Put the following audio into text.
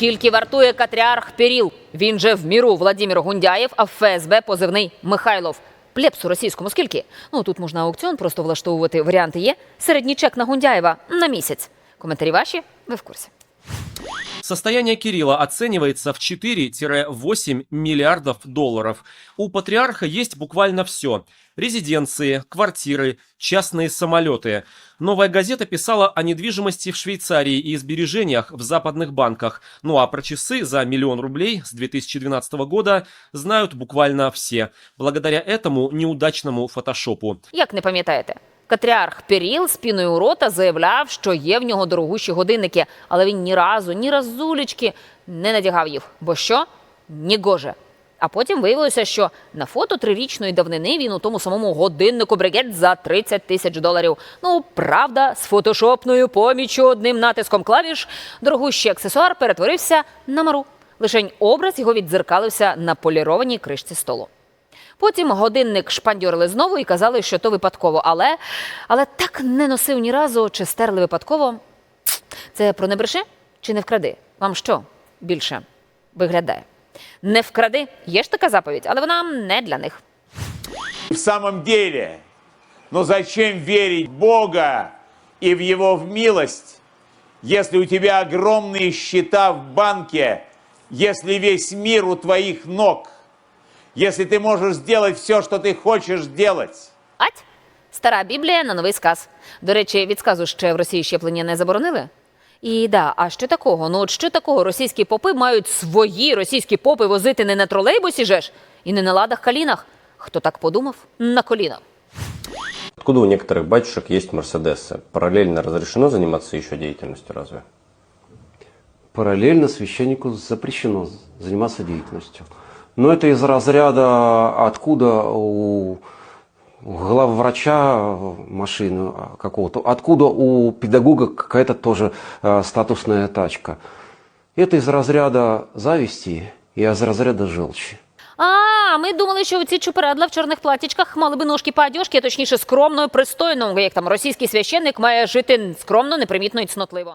скільки вартує Катріарх Піріл? Він же в міру Владимир Гундяєв, а в ФСБ позивний Михайлов. Плепсу російському скільки? Ну тут можна аукціон просто влаштовувати. Варіанти є. Середній чек на Гундяєва на місяць. Коментарі ваші, ви в курсі. Состояние Кирилла оценивается в 4-8 миллиардов долларов. У патриарха есть буквально все. Резиденции, квартиры, частные самолеты. Новая газета писала о недвижимости в Швейцарии и сбережениях в западных банках. Ну а про часы за миллион рублей с 2012 года знают буквально все. Благодаря этому неудачному фотошопу. Як не пам'ятаєте? Катріарх Періл з піною у рота заявляв, що є в нього дорогущі годинники, але він ні разу, ні разулечки не надягав їх. Бо що? Ні гоже. А потім виявилося, що на фото трирічної давнини він у тому самому годиннику бригет за 30 тисяч доларів. Ну, правда, з фотошопною поміччю одним натиском клавіш дорогущий аксесуар перетворився на мару. Лишень образ його віддзеркалився на полірованій кришці столу. Потім годинник шпандьорили знову і казали, що то випадково. Але, але так не носив ні разу, чи стерли випадково. Це про не бреши чи не вкради? Вам що більше виглядає? Не вкради, є ж така заповідь, але вона не для них. В самом деле, но зачем верить Бога и в Его в милость, если у тебя огромные счета в банке, если весь мир у твоих ног, если ты можешь сделать все, что ты хочешь делать? Ать, стара Біблія на новий сказ. До речі, від сказу ще в Росії щеплення не заборонили. І да, а що такого? Ну от що такого? Російські попи мають свої російські попи возити не на тролейбусі же ж і не на ладах калінах. Хто так подумав? На коліна. Откуда у некоторых батюшек есть Мерседесы? Параллельно разрешено заниматься еще деятельностью разве? Параллельно священнику запрещено заниматься деятельностью. Но это из разряда откуда у у главврача машины какого-то, откуда у педагога какая-то тоже э, статусная тачка. Это из разряда зависти и из разряда желчи. А, ми думали, що ці чупередла в чорних платічках мали би ножки по одежці, а точніше скромно і пристойно, як там російський священник має жити скромно, непримітно і цнотливо.